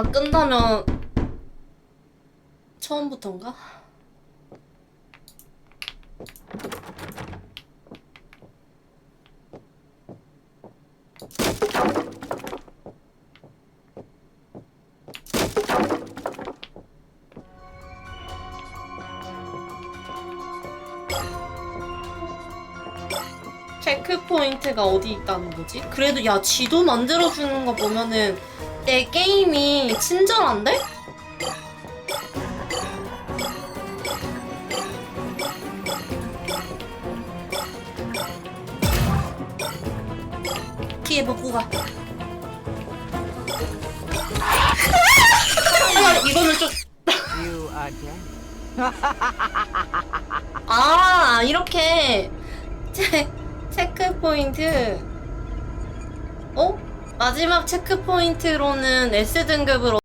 안 끈다면 처음부터인가? 체크 포인트가 어디 있다는 거지? 그래도 야 지도 만들어 주는 거 보면은 내 게임이 친절한데? 뒤에 먹고 가. 아, 이거는 좀? 아 이렇게 체, 체크 포인트 어? 마지막 체크 포인트로는 S 등급으로